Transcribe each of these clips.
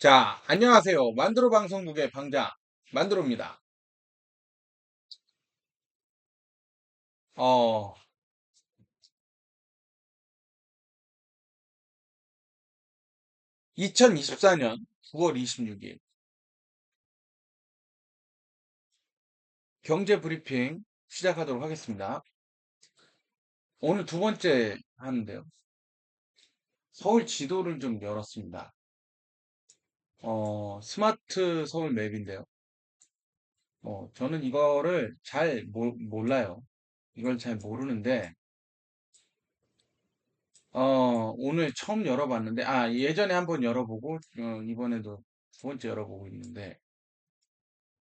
자, 안녕하세요. 만드로 방송국의 방장 만드로입니다. 어, 2024년 9월 26일 경제 브리핑 시작하도록 하겠습니다. 오늘 두 번째 하는데요. 서울 지도를 좀 열었습니다. 어, 스마트 서울 맵인데요. 어, 저는 이거를 잘 모- 몰라요. 이걸 잘 모르는데, 어, 오늘 처음 열어봤는데, 아, 예전에 한번 열어보고, 어, 이번에도 두 번째 열어보고 있는데,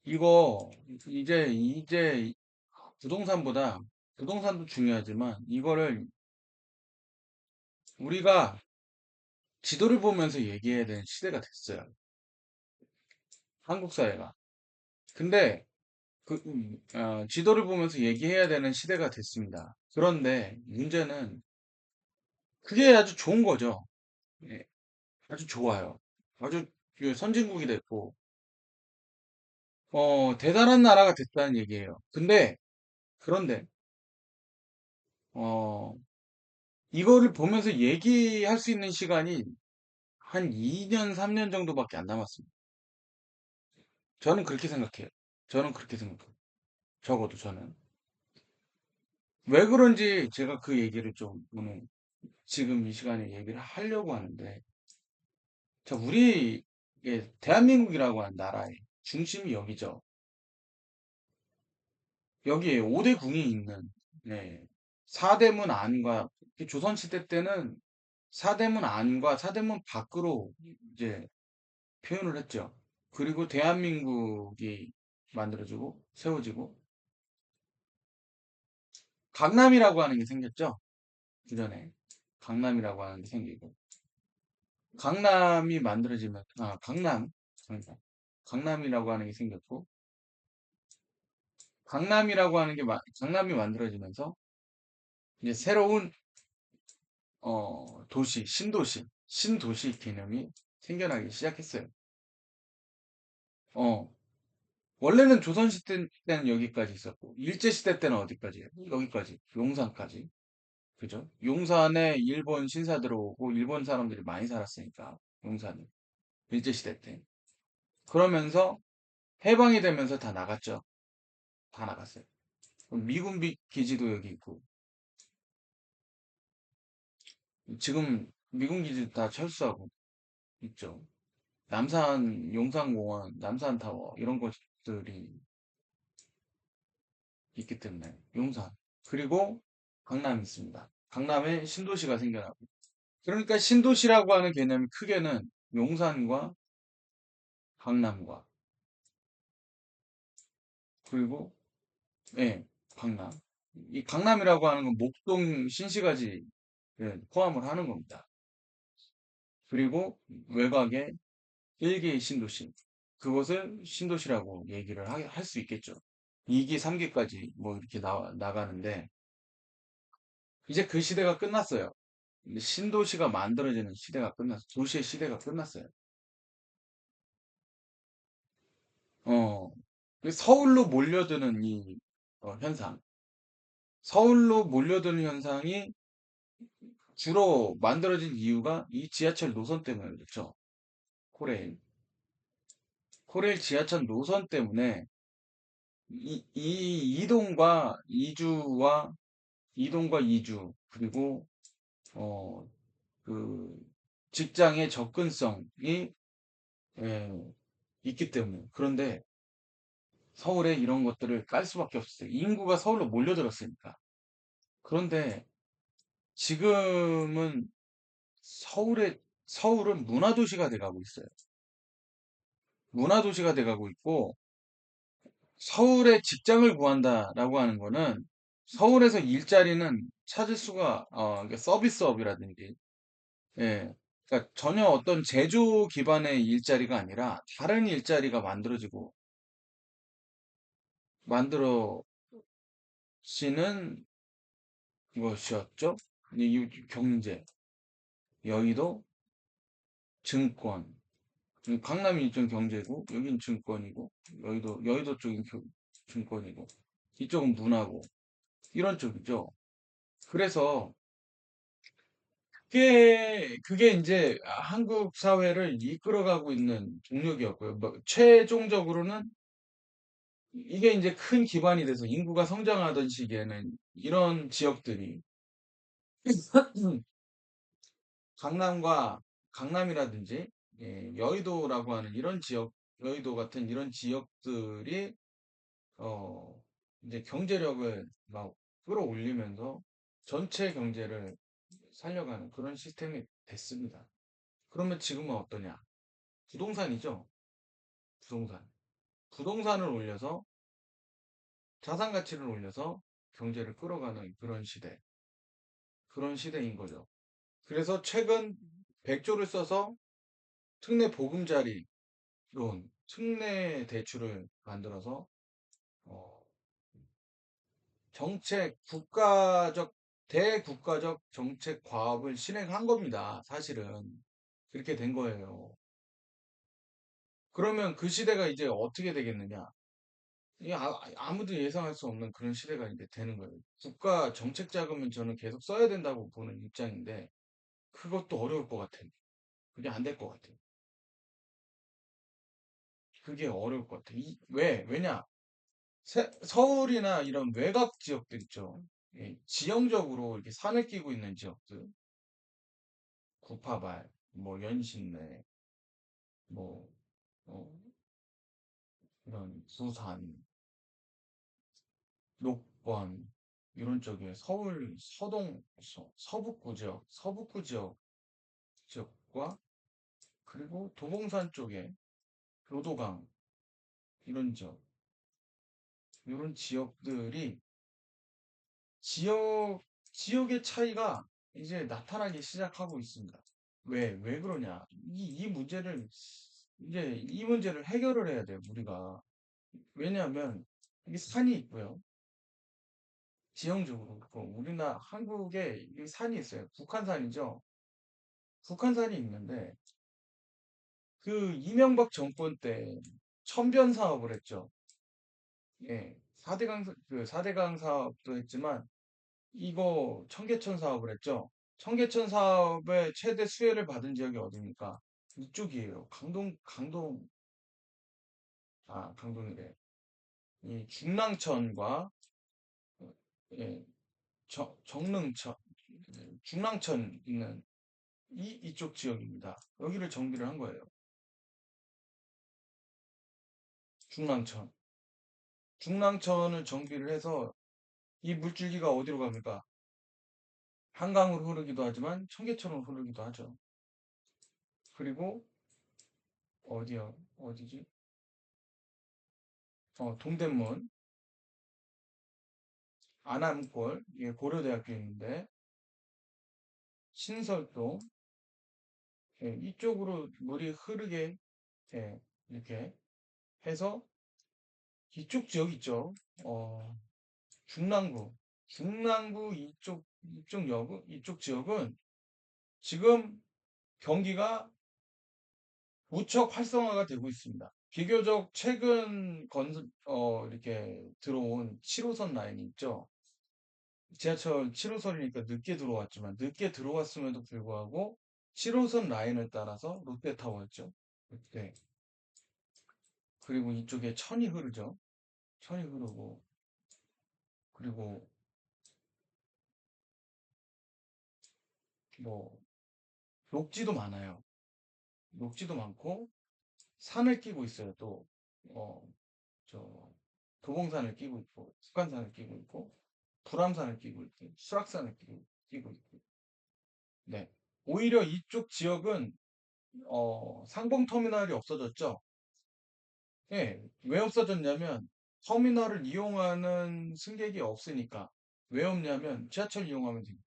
이거, 이제, 이제, 부동산보다, 부동산도 중요하지만, 이거를 우리가 지도를 보면서 얘기해야 되는 시대가 됐어요. 한국 사회가. 근데, 그, 음, 어, 지도를 보면서 얘기해야 되는 시대가 됐습니다. 그런데, 문제는, 그게 아주 좋은 거죠. 예, 아주 좋아요. 아주 그 선진국이 됐고, 어, 대단한 나라가 됐다는 얘기예요. 근데, 그런데, 어, 이거를 보면서 얘기할 수 있는 시간이 한 2년, 3년 정도밖에 안 남았습니다. 저는 그렇게 생각해요. 저는 그렇게 생각해요. 적어도 저는. 왜 그런지 제가 그 얘기를 좀 오늘 지금 이 시간에 얘기를 하려고 하는데, 자, 우리, 예, 대한민국이라고 하는 나라의 중심이 여기죠. 여기에 5대 궁이 있는, 네, 사대문 안과, 조선시대 때는 사대문 안과 사대문 밖으로 이제 표현을 했죠. 그리고 대한민국이 만들어지고 세워지고 강남이라고 하는 게 생겼죠. 그전에 강남이라고 하는 게 생기고 강남이 만들어지면 아 강남 그러니까 강남이라고 하는 게 생겼고 강남이라고 하는 게 마- 강남이 만들어지면서 이제 새로운 어 도시 신도시 신도시 개념이 생겨나기 시작했어요. 어 원래는 조선시대 때는 여기까지 있었고, 일제시대 때는 어디까지예요? 여기까지, 용산까지. 그죠? 용산에 일본 신사 들어오고, 일본 사람들이 많이 살았으니까, 용산이. 일제시대 때. 그러면서 해방이 되면서 다 나갔죠. 다 나갔어요. 미군 비- 기지도 여기 있고, 지금 미군 기지 다 철수하고 있죠. 남산 용산공원, 남산타워, 이런 것들이 있기 때문에, 용산. 그리고 강남이 있습니다. 강남에 신도시가 생겨나고. 그러니까 신도시라고 하는 개념이 크게는 용산과 강남과 그리고 예, 강남. 이 강남이라고 하는 건 목동 신시가지 포함을 하는 겁니다. 그리고 외곽에 일개의 신도시. 그것을 신도시라고 얘기를 할 수 있겠죠. 2기, 3기까지 뭐 이렇게 나, 나가는데 이제 그 시대가 끝났어요. 신도시가 만들어지는 시대가 끝났어. 도시의 시대가 끝났어요. 어, 그 서울로 몰려드는 이 어, 현상. 서울로 몰려드는 현상이 주로 만들어진 이유가 이 지하철 노선 때문에 그렇죠. 코레일. 코레일 지하철 노선 때문에 이, 이 이동과 이주와 이동과 이주 그리고 어, 그 직장의 접근성이 예, 있기 때문에 그런데 서울에 이런 것들을 깔 수밖에 없었어요. 인구가 서울로 몰려들었으니까. 그런데 지금은 서울에, 서울은 문화도시가 돼가고 있어요. 문화도시가 돼가고 있고, 서울에 직장을 구한다라고 하는 거는 서울에서 일자리는 찾을 수가, 어, 그러니까 서비스업이라든지, 예. 그러니까 전혀 어떤 제조 기반의 일자리가 아니라 다른 일자리가 만들어지고, 만들어지는 것이었죠. 이 경제, 여의도, 증권, 음, 강남이 이쪽 경제고, 여긴 증권이고, 여의도, 여의도 교- 증권이고, 이쪽은 문화고, 이런 쪽이죠. 그래서, 그게, 그게 이제 한국 사회를 이끌어가고 있는 동력이었고요. 뭐, 최종적으로는 이게 이제 큰 기반이 돼서 인구가 성장하던 시기에는 이런 지역들이 강남과 강남이라든지 예, 여의도라고 하는 이런 지역, 여의도 같은 이런 지역들이 어 이제 경제력을 막 끌어올리면서 전체 경제를 살려가는 그런 시스템이 됐습니다. 그러면 지금은 어떠냐? 부동산이죠. 부동산. 부동산을 올려서 자산 가치를 올려서 경제를 끌어가는 그런 시대. 그런 시대인 거죠. 그래서 최근 100조를 써서 특례 보금자리 론, 특례 대출을 만들어서 어, 정책 국가적 대국가적 정책 과업을 실행한 겁니다. 사실은 그렇게 된 거예요. 그러면 그 시대가 이제 어떻게 되겠느냐? 이 아, 아무도 예상할 수 없는 그런 시대가 이제 되는 거예요. 국가 정책 자금은 저는 계속 써야 된다고 보는 입장인데 그것도 어려울 것 같아요. 그게 안 될 것 같아요. 그게 어려울 것 같아요. 이- 왜? 왜냐? 세- 서울이나 이런 외곽 지역들 있죠. 예, 지형적으로 이렇게 산을 끼고 있는 지역들, 구파발, 뭐 연신내, 뭐 어, 이런 부산, 녹번 이런 쪽에 서울 서동 서, 서북부 지역, 서북부 지역 지역과 그리고 도봉산 쪽에 교도강 이런 지역, 이런 지역들이 지역 지역의 차이가 이제 나타나기 시작하고 있습니다. 왜, 왜 그러냐? 이, 이 문제를, 이제 이 문제를 해결을 해야 돼요, 우리가. 왜냐하면, 이게 산이 있고요. 지형적으로. 그 우리나라, 한국에 이 산이 있어요. 북한산이죠. 북한산이 있는데, 그 이명박 정권 때 천변 사업을 했죠. 예. 4대강, 그 4대강 사업도 했지만, 이거 청계천 사업을 했죠. 청계천 사업의 최대 수혜를 받은 지역이 어디입니까? 이쪽이에요. 강동, 강동, 아, 강동이래. 이 중랑천과 예, 정, 정릉천, 예, 중랑천 있는 이 이쪽 지역입니다. 여기를 정비를 한 거예요. 중랑천. 중랑천을 정비를 해서 이 물줄기가 어디로 갑니까? 한강으로 흐르기도 하지만 청계천으로 흐르기도 하죠. 그리고 어디요? 어디지? 어, 동대문, 안암골, 이게 고려대학교 있는데 신설동, 예, 이쪽으로 물이 흐르게 예, 이렇게 해서 이쪽 지역 있죠. 어, 중랑구, 중랑구 이쪽 이쪽 역 이쪽 지역은 지금 경기가 무척 활성화가 되고 있습니다. 비교적 최근 건, 어, 이렇게 들어온 7호선 라인이 있죠. 지하철 7호선이니까 늦게 들어왔지만, 늦게 들어왔음에도 불구하고 7호선 라인을 따라서 롯데타워였죠. 네. 그리고 이쪽에 천이 흐르죠. 천이 흐르고, 그리고 뭐, 녹지도 많아요. 녹지도 많고, 산을 끼고 있어요. 또, 어, 저, 도봉산을 끼고 있고, 북한산을 끼고 있고, 불암산을 끼고 있고, 수락산을 끼고, 끼고 있고. 네. 오히려 이쪽 지역은, 어, 상봉 터미널이 없어졌죠. 예. 왜 없어졌냐면, 터미널을 이용하는 승객이 없으니까. 왜 없냐면, 지하철 이용하면 됩니다.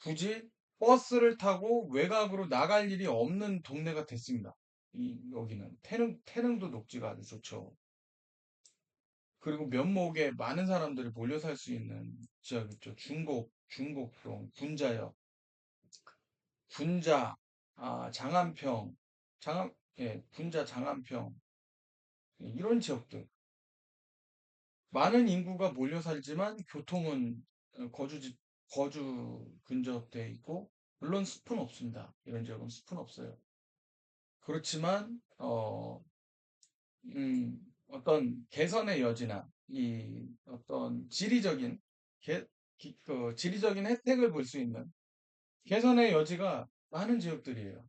굳이 버스를 타고 외곽으로 나갈 일이 없는 동네가 됐습니다. 이, 여기는. 태릉, 태릉도 녹지가 아주 좋죠. 그리고 면목에 많은 사람들이 몰려 살 수 있는 지역 있죠. 중곡, 중곡동, 분자역, 분자, 아, 장안평, 장안, 예, 분자 장안평, 예, 이런 지역들. 많은 인구가 몰려 살지만 교통은 어, 거주지, 거주 근접돼 있고, 물론 숲은 없습니다. 이런 지역은 숲은 없어요. 그렇지만, 어, 음, 어떤 개선의 여지나 이 어떤 지리적인 개, 기- 그 지리적인 혜택을 볼 수 있는 개선의 여지가 많은 지역들이에요.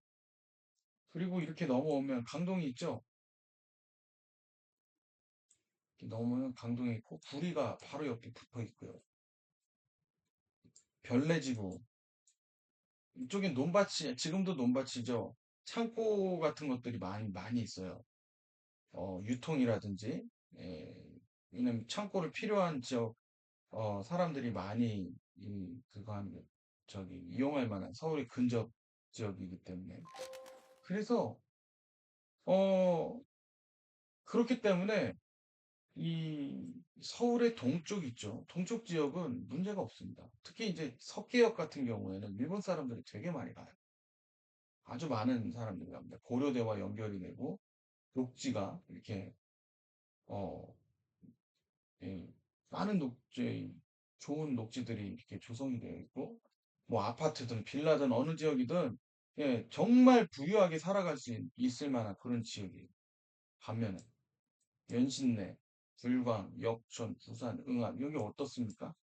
그리고 이렇게 넘어오면 강동이 있죠. 넘어오면 강동이 있고 구리가 바로 옆에 붙어 있고요. 별내지구 이쪽엔 논밭이 지금도 논밭이죠. 창고 같은 것들이 많이 많이 있어요. 어, 유통이라든지 예, 왜냐면 창고를 필요한 지역 어, 사람들이 많이 이 그거 한 저기 이용할 만한 서울의 근접 지역이기 때문에 그래서 어 그렇기 때문에 이 서울의 동쪽 있죠. 동쪽 지역은 문제가 없습니다. 특히 이제 석계역 같은 경우에는 일본 사람들이 되게 많이 가요. 아주 많은 사람들이 갑니다. 고려대와 연결이 되고 녹지가 이렇게 어 예, 많은 녹지 좋은 녹지들이 이렇게 조성이 되어 있고 뭐 아파트든 빌라든 어느 지역이든 예, 정말 부유하게 살아갈 수 있- 있을 만한 그런 지역이에요. 반면에 연신내, 불광, 역천, 부산, 응암 여기 어떻습니까?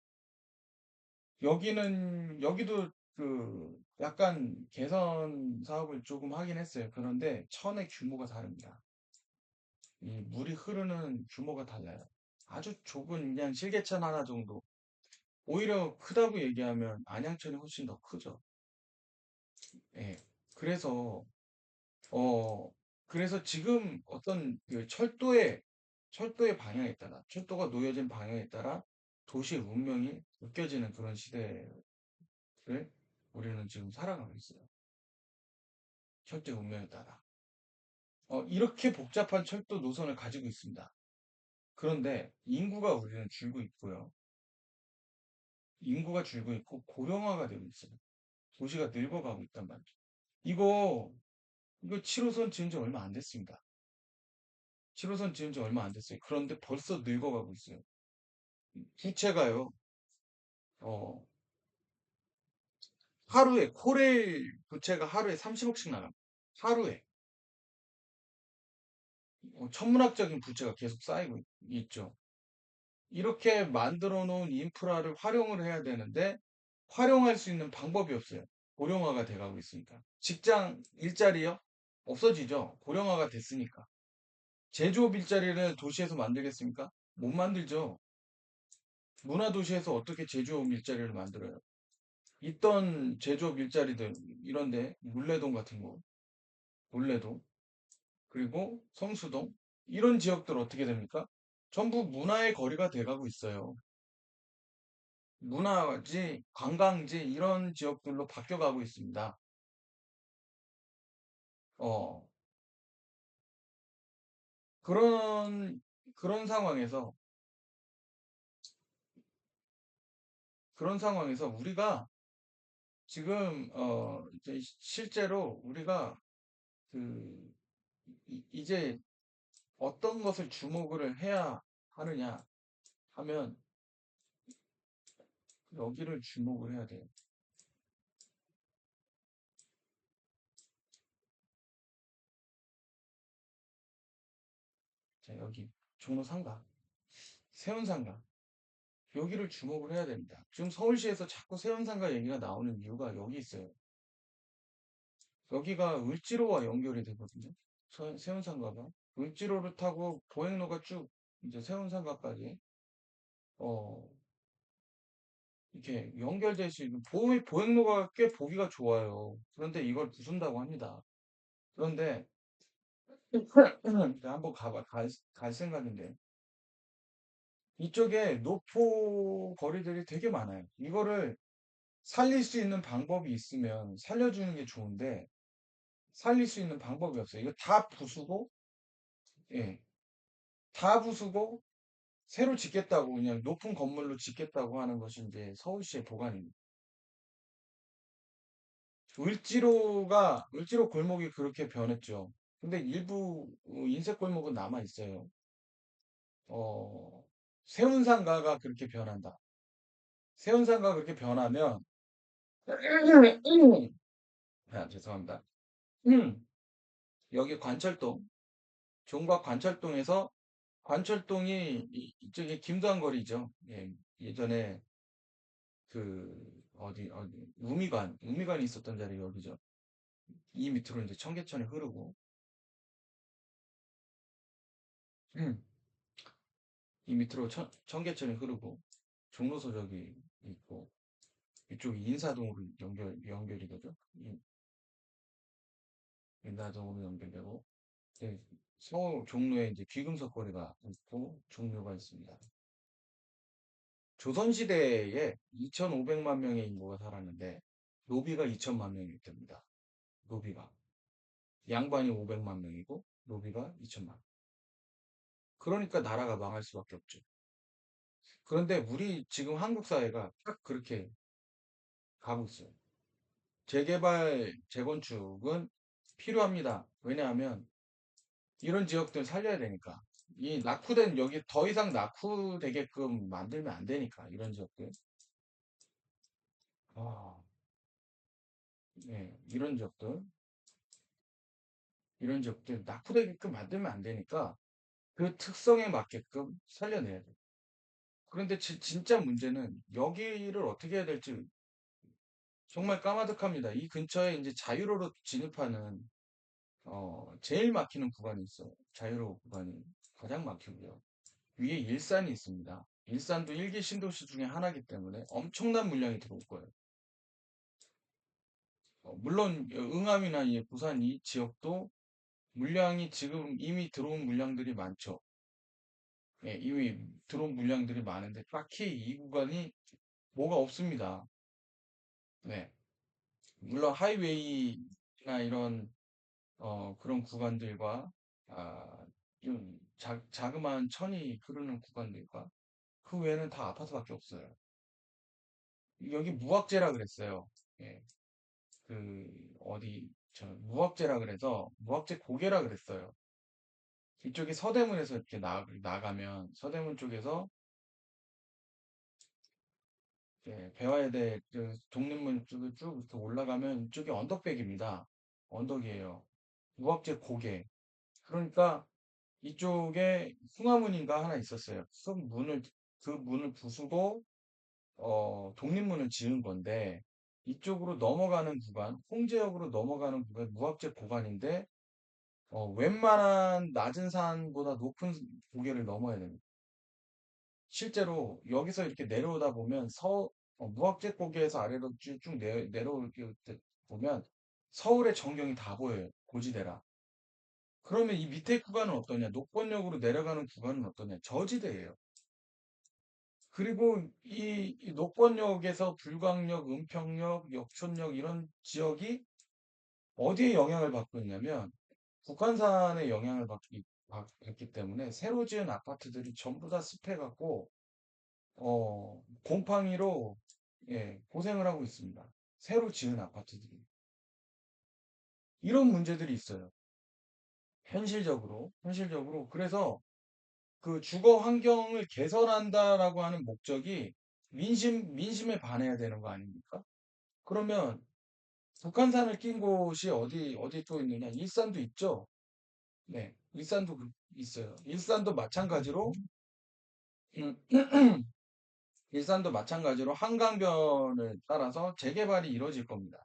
여기는 여기도 그 약간 개선 사업을 조금 하긴 했어요. 그런데 천의 규모가 다릅니다. 이 물이 흐르는 규모가 달라요. 아주 좁은 그냥 실개천 하나 정도. 오히려 크다고 얘기하면 안양천이 훨씬 더 크죠. 예. 그래서 어, 그래서 지금 어떤 그 철도의, 철도의 방향에 따라, 철도가 놓여진 방향에 따라 도시의 운명이 느껴지는 그런 시대를 우리는 지금 살아가고 있어요. 철도의 운명에 따라. 어, 이렇게 복잡한 철도 노선을 가지고 있습니다. 그런데 인구가 우리는 줄고 있고요. 인구가 줄고 있고 고령화가 되고 있어요. 도시가 늙어가고 있단 말이죠. 이거, 이거 7호선 지은 지 얼마 안 됐습니다. 7호선 지은 지 얼마 안 됐어요. 그런데 벌써 늙어가고 있어요. 부채가요, 어, 하루에, 코레일 부채가 하루에 30억씩 나갑니다. 하루에. 어, 천문학적인 부채가 계속 쌓이고 있- 있죠. 이렇게 만들어 놓은 인프라를 활용을 해야 되는데, 활용할 수 있는 방법이 없어요. 고령화가 돼가고 있으니까. 직장 일자리요? 없어지죠. 고령화가 됐으니까. 제조업 일자리를 도시에서 만들겠습니까? 못 만들죠. 문화도시에서 어떻게 제조업 일자리를 만들어요? 있던 제조업 일자리들, 이런데, 물레동 같은 곳, 물레동, 그리고 성수동, 이런 지역들 어떻게 됩니까? 전부 문화의 거리가 돼가고 있어요. 문화지, 관광지, 이런 지역들로 바뀌어가고 있습니다. 어, 그런, 그런 상황에서, 그런 상황에서 우리가 지금, 어, 이제 실제로 우리가 그, 이- 이제 어떤 것을 주목을 해야 하느냐 하면 여기를 주목을 해야 돼요. 자, 여기 종로 상가, 세운 상가 여기를 주목을 해야 됩니다. 지금 서울시에서 자꾸 세운 상가 얘기가 나오는 이유가 여기 있어요. 여기가 을지로와 연결이 되거든요. 서- 세운상가가 을지로를 타고 보행로가 쭉 이제 세운상가까지 어 이렇게 연결될 수 있는 보행, 보행로가 꽤 보기가 좋아요. 그런데 이걸 부순다고 합니다. 그런데 한번 가봐 갈, 갈 생각인데 이쪽에 노포 거리들이 되게 많아요. 이거를 살릴 수 있는 방법이 있으면 살려주는 게 좋은데 살릴 수 있는 방법이 없어요. 이거 다 부수고 예, 다 부수고 새로 짓겠다고 그냥 높은 건물로 짓겠다고 하는 것이 이제 서울시의 보관입니다. 을지로가, 을지로 골목이 그렇게 변했죠. 근데 일부 어, 인쇄 골목은 남아 있어요. 어, 세운상가가 그렇게 변한다. 세운상가가 그렇게 변하면, 아, 죄송합니다. 음, 여기 관철동, 종각 관철동에서 관철동이 이- 이쪽에 김도한 거리죠. 예, 예전에 그 어디 어디 우미관 우미관이 있었던 자리 여기죠. 이 밑으로 이제 청계천이 흐르고 음, 이 밑으로 천, 청계천이 흐르고 종로서 저기 있고 이쪽이 인사동으로 연결 연결이 되죠. 인- 인사동으로 연결되고 예, 서울 종로에 이제 귀금속 거리가 있고 종묘가 있습니다. 조선시대에 2,500만 명의 인구가 살았는데 노비가 2천만 명이 됩니다. 노비가. 양반이 500만 명이고 노비가 2천만. 그러니까 나라가 망할 수밖에 없죠. 그런데 우리 지금 한국 사회가 딱 그렇게 가고 있어요. 재개발, 재건축은 필요합니다. 왜냐하면 이런 지역들 살려야 되니까. 이 낙후된 여기 더 이상 낙후되게끔 만들면 안 되니까 이런 지역들. 아, 네, 이런 지역들, 이런 지역들 낙후되게끔 만들면 안 되니까 그 특성에 맞게끔 살려내야 돼. 그런데 지- 진짜 문제는 여기를 어떻게 해야 될지 정말 까마득합니다. 이 근처에 이제 자유로로 진입하는 어, 제일 막히는 구간이 있어요. 자유로 구간이 가장 막히고요. 위에 일산이 있습니다. 일산도 일기 신도시 중에 하나이기 때문에 엄청난 물량이 들어올 거예요. 어, 물론 응암이나 이 부산 이 지역도 물량이 지금 이미 들어온 물량들이 많죠. 예, 이미 들어온 물량들이 많은데 딱히 이 구간이 뭐가 없습니다. 네. 물론 하이웨이나 이런 어, 그런 구간들과 아, 좀 자, 자그마한 천이 흐르는 구간들과 그 외에는 다 아파트밖에 없어요. 여기 무학재라 그랬어요. 예, 그 어디 저 무학재라 그래서 무학재 고개라 그랬어요. 이쪽에 서대문에서 이렇게 나, 나가면 서대문 쪽에서 예, 배화야대 그 독립문 쪽을 쭉 올라가면 이쪽이 언덕백입니다. 언덕이에요. 무학재 고개. 그러니까 이쪽에 숭화문인가 하나 있었어요. 그 문을 그 문을 부수고 어, 독립문을 지은 건데 이쪽으로 넘어가는 구간, 홍제역으로 넘어가는 구간, 무학재 구간인데 어, 웬만한 낮은 산보다 높은 고개를 넘어야 됩니다. 실제로 여기서 이렇게 내려오다 보면 서 어, 무학재 고개에서 아래로 쭉, 쭉 내, 내려올 때 보면 서울의 전경이 다 보여요. 고지대라. 그러면 이 밑에 구간은 어떠냐? 녹번역으로 내려가는 구간은 어떠냐? 저지대예요. 그리고 이, 이 녹번역에서 불광역, 은평역, 역촌역 이런 지역이 어디에 영향을 받고 있냐면 북한산에 영향을 받기, 받, 기 때문에 새로 지은 아파트들이 전부 다 습해갖고 어, 곰팡이로 예, 고생을 하고 있습니다. 새로 지은 아파트들이. 이런 문제들이 있어요. 현실적으로, 현실적으로. 그래서 그 주거 환경을 개선한다라고 하는 목적이 민심, 민심에 반해야 되는 거 아닙니까? 그러면 북한산을 낀 곳이 어디, 어디 또 있느냐? 일산도 있죠? 네, 일산도 그- 있어요. 일산도 마찬가지로, 음, 일산도 마찬가지로 한강변을 따라서 재개발이 이루어질 겁니다.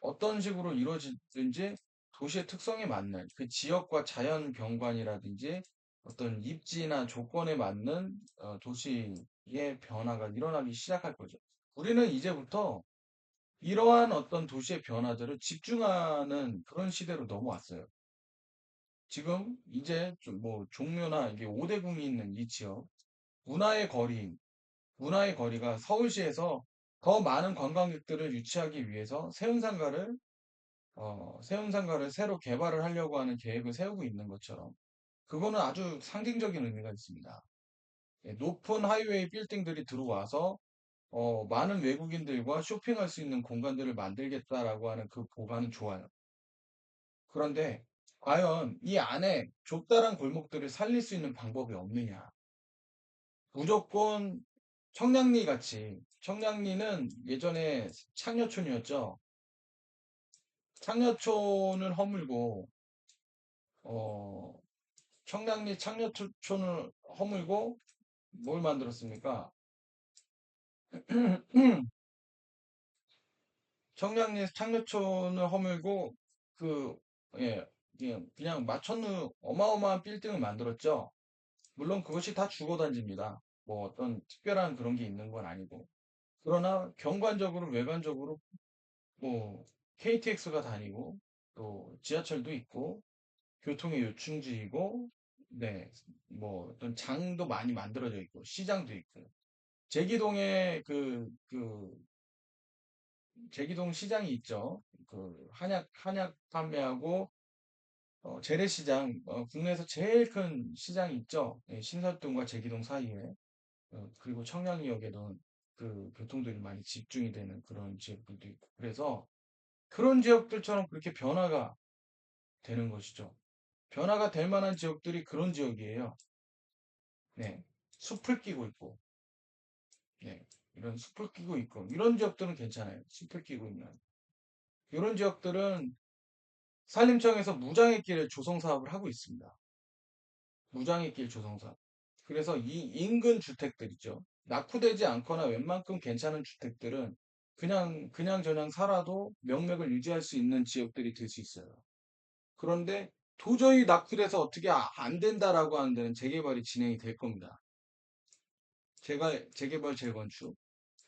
어떤 식으로 이루어지든지 도시의 특성에 맞는 그 지역과 자연 경관이라든지 어떤 입지나 조건에 맞는 어, 도시의 변화가 일어나기 시작할 거죠. 우리는 이제부터 이러한 어떤 도시의 변화들을 집중하는 그런 시대로 넘어왔어요. 지금 이제 좀 뭐 종묘나 이게 오대궁이 있는 이 지역, 문화의 거리, 문화의 거리가 서울시에서 더 많은 관광객들을 유치하기 위해서 세운상가를 어, 세운상가를 새로 개발을 하려고 하는 계획을 세우고 있는 것처럼 그거는 아주 상징적인 의미가 있습니다. 예, 높은 하이웨이 빌딩들이 들어와서 어, 많은 외국인들과 쇼핑할 수 있는 공간들을 만들겠다라고 하는 그 보관은 좋아요. 그런데 과연 이 안에 좁다란 골목들을 살릴 수 있는 방법이 없느냐? 무조건 청량리 같이 청량리는 예전에 창녀촌이었죠. 창녀촌을 허물고 어, 청량리 창녀촌을 허물고 뭘 만들었습니까? 청량리 창녀촌을 허물고 그 예, 예, 그냥 마천루 어마어마한 빌딩을 만들었죠. 물론 그것이 다 주거단지입니다. 뭐 어떤 특별한 그런 게 있는 건 아니고. 그러나 경관적으로 외관적으로 뭐 KTX가 다니고 또 지하철도 있고 교통의 요충지이고 네, 뭐 어떤 장도 많이 만들어져 있고 시장도 있고 제기동에 그, 그 제기동 시장이 있죠. 그 한약 한약 판매하고 어, 재래시장 어, 국내에서 제일 큰 시장이 있죠. 예, 신설동과 제기동 사이에 어, 그리고 청량리역에는 그 교통들이 많이 집중이 되는 그런 지역들도 있고 그래서 그런 지역들처럼 그렇게 변화가 되는 것이죠. 변화가 될 만한 지역들이 그런 지역이에요. 네, 숲을 끼고 있고, 네, 이런 숲을 끼고 있고 이런 지역들은 괜찮아요. 숲을 끼고 있는 이런 지역들은 산림청에서 무장의 길 조성 사업을 하고 있습니다. 무장의 길 조성 사업. 그래서 이 인근 주택들 있죠. 낙후되지 않거나 웬만큼 괜찮은 주택들은 그냥 그냥 저냥 살아도 명맥을 유지할 수 있는 지역들이 될 수 있어요. 그런데 도저히 낙후돼서 어떻게 아- 안 된다라고 하는 데는 재개발이 진행이 될 겁니다. 재개, 재개발, 재건축.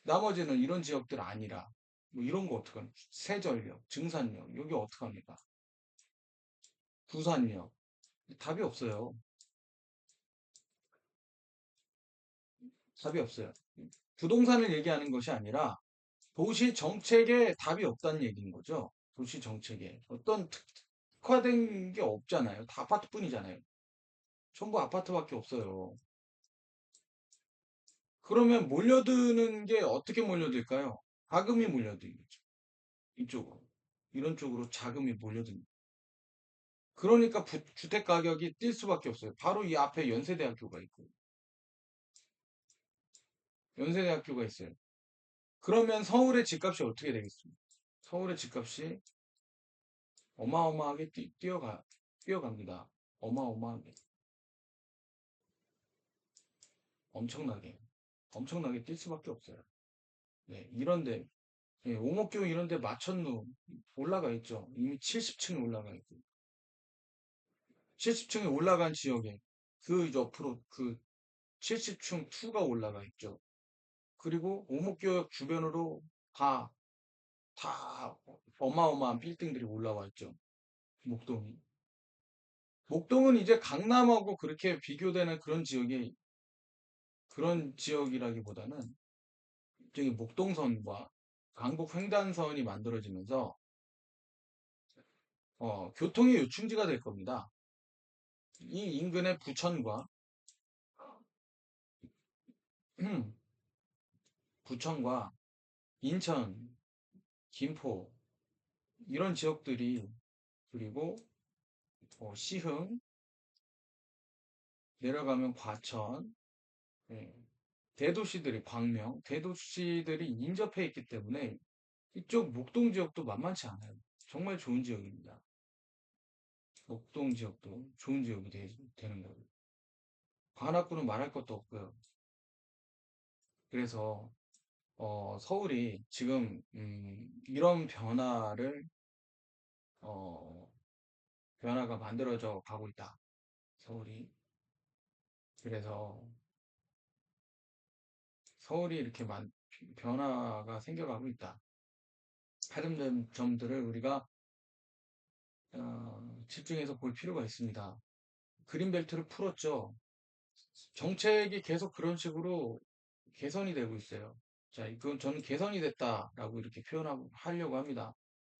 나머지는 이런 지역들 아니라 뭐 이런 거 어떡합니까? 세전력, 증산력 여기 어떡합니까? 부산역 답이 없어요. 답이 없어요. 부동산을 얘기하는 것이 아니라 도시 정책에 답이 없다는 얘기인 거죠. 도시 정책에 어떤 특- 특화된 게 없잖아요. 다 아파트뿐이잖아요. 전부 아파트밖에 없어요. 그러면 몰려드는 게 어떻게 몰려들까요? 자금이 몰려들겠죠. 이쪽으로. 이런 쪽으로 자금이 몰려듭니다. 그러니까 부- 주택 가격이 뛸 수밖에 없어요. 바로 이 앞에 연세대학교가 있고, 연세대학교가 있어요. 그러면 서울의 집값이 어떻게 되겠습니까? 서울의 집값이 어마어마하게 뛰, 뛰어가, 뛰어갑니다. 어마어마하게. 엄청나게. 엄청나게 뛸 수밖에 없어요. 네, 이런데, 예, 오목교 이런데 마천루 올라가 있죠. 이미 70층에 올라가 있고. 70층에 올라간 지역에 그 옆으로 그 70층 2가 올라가 있죠. 그리고 오목교역 주변으로 다, 다 어마어마한 빌딩들이 올라와 있죠. 목동이. 목동은 이제 강남하고 그렇게 비교되는 그런 지역이, 그런 지역이라기보다는 저기 목동선과 강북 횡단선이 만들어지면서, 어, 교통의 요충지가 될 겁니다. 이 인근의 부천과, 부천과 인천, 김포, 이런 지역들이, 그리고 어, 시흥, 내려가면 과천, 예, 대도시들이 광명, 대도시들이 인접해 있기 때문에 이쪽 목동 지역도 만만치 않아요. 정말 좋은 지역입니다. 목동 지역도 좋은 지역이 되, 는 거예요. 관악구는 말할 것도 없고요. 그래서 어, 서울이 지금 음, 이런 변화를 어, 변화가 만들어져 가고 있다. 서울이 그래서 서울이 이렇게 만- 변화가 생겨가고 있다. 점- 점들을 우리가 어, 집중해서 볼 필요가 있습니다. 그린벨트를 풀었죠. 정책이 계속 그런 식으로 개선이 되고 있어요. 자, 그건 저는 개선이 됐다라고 이렇게 표현하려고 합니다.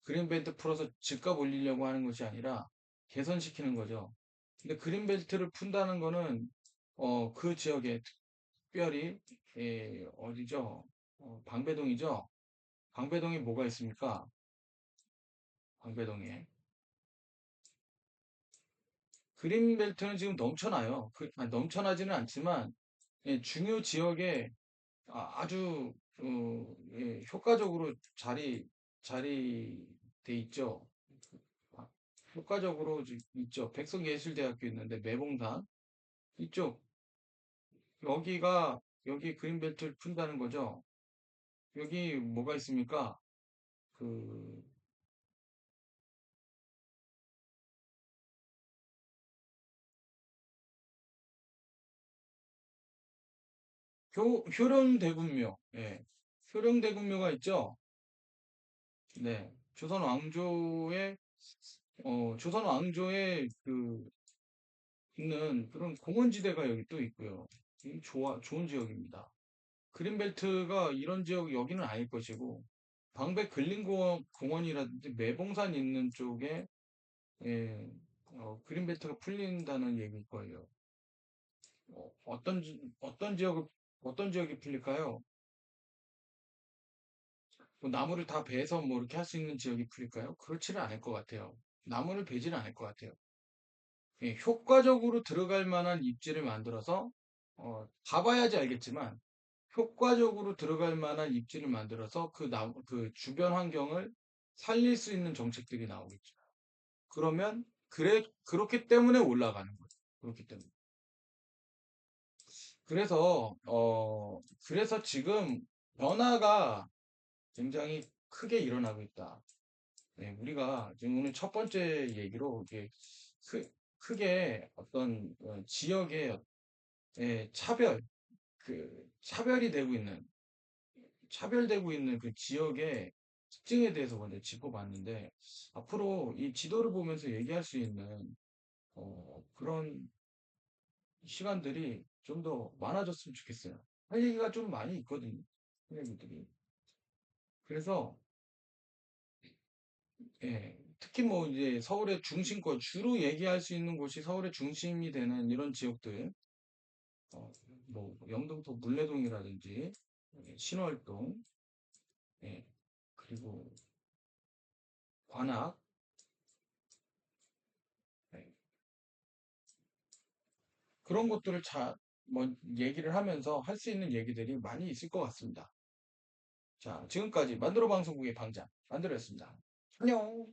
그린벨트 풀어서 집값 올리려고 하는 것이 아니라 개선시키는 거죠. 근데 그린벨트를 푼다는 거는 어, 그 지역에 특별히 예, 어디죠? 어, 방배동이죠? 방배동에 뭐가 있습니까? 방배동에. 그린벨트는 지금 넘쳐나요. 그, 아니, 넘쳐나지는 않지만, 예, 중요 지역에 아, 아주, 어, 예, 효과적으로 자리, 자리돼 있죠. 아, 효과적으로 지- 있죠. 백석예술대학교 있는데, 매봉산. 이쪽, 여기가, 여기 그린벨트를 푼다는 거죠. 여기 뭐가 있습니까? 그, 효, 효령대군묘. 예. 효령대군묘가 있죠. 네. 조선 왕조의, 어, 조선 왕조의 그, 있는 그런 공원지대가 여기 또 있고요. 이 좋아, 좋은 지역입니다. 그린벨트가 이런 지역 여기는 아닐 것이고, 방배 근린공원, 공원이라든지 매봉산 있는 쪽에, 예, 어, 그린벨트가 풀린다는 얘기일 거예요. 어, 지- 어떤 지역을, 어떤 지역이 풀릴까요? 뭐 나무를 다 베서 뭐 이렇게 할 수 있는 지역이 풀릴까요? 그렇지는 않을 것 같아요. 나무를 베지는 않을 것 같아요. 예, 효과적으로 들어갈 만한 입지를 만들어서, 어, 가봐야지 알겠지만, 효과적으로 들어갈 만한 입지를 만들어서 그 나무, 그 주변 환경을 살릴 수 있는 정책들이 나오겠죠. 그러면, 그래, 그렇기 때문에 올라가는 거예요. 그렇기 때문에. 그래서, 어, 그래서 지금 변화가 굉장히 크게 일어나고 있다. 네, 우리가 지금 오늘 첫 번째 얘기로 이게 크, 크게 어떤 어, 지역의 예, 차별, 그 차별이 되고 있는, 차별되고 있는 그 지역의 특징에 대해서 먼저 짚어봤는데 앞으로 이 지도를 보면서 얘기할 수 있는 어, 그런 시간들이 좀 더 많아졌으면 좋겠어요. 할 얘기가 좀 많이 있거든요. 할 얘기들이. 그래서 예, 특히 뭐 이제 서울의 중심권, 주로 얘기할 수 있는 곳이 서울의 중심이 되는 이런 지역들, 어, 뭐 영등포 물레동이라든지 예, 신월동, 예, 그리고 관악, 예, 그런 것들을 잘, 뭐 얘기를 하면서 할 수 있는 얘기들이 많이 있을 것 같습니다. 자, 지금까지 만들어 방송국의 방장 만들었습니다. 안녕.